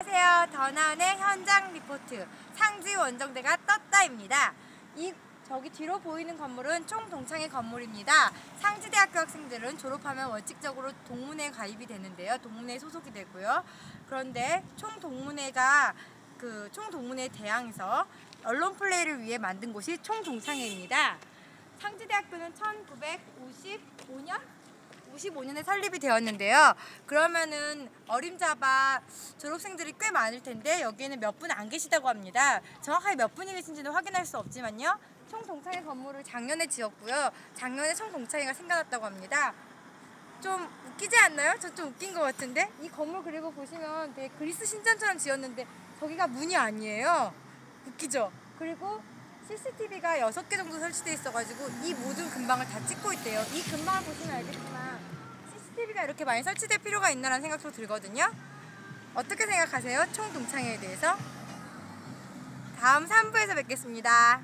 안녕하세요. 더나은의 현장 리포트 상지 원정대가 떴다입니다. 이 저기 뒤로 보이는 건물은 총동창회 건물입니다. 상지대학교 학생들은 졸업하면 원칙적으로 동문회에 가입이 되는데요. 동문회에 소속이 되고요. 그런데 총동문회가 그 총동문회 대항에서 언론 플레이를 위해 만든 곳이 총동창회입니다. 상지대학교는 1955년 55년에 설립이 되었는데요. 그러면은 어림잡아 졸업생들이 꽤 많을 텐데 여기에는 몇 분 안 계시다고 합니다. 정확하게 몇 분이 계신지는 확인할 수 없지만요. 총동창회 건물을 작년에 지었고요. 작년에 총동창회가 생겨났다고 합니다. 좀 웃기지 않나요? 저 좀 웃긴 것 같은데 이 건물 그리고 보시면 되게 그리스 신전처럼 지었는데 저기가 문이 아니에요. 웃기죠? 그리고 CCTV가 6개 정도 설치되어 있어가지고 이 모든 근방을 다 찍고 있대요. 이 근방을 보시면 알겠지만 CCTV가 이렇게 많이 설치될 필요가 있나라는 생각도 들거든요. 어떻게 생각하세요? 총동창회에 대해서? 다음 3부에서 뵙겠습니다.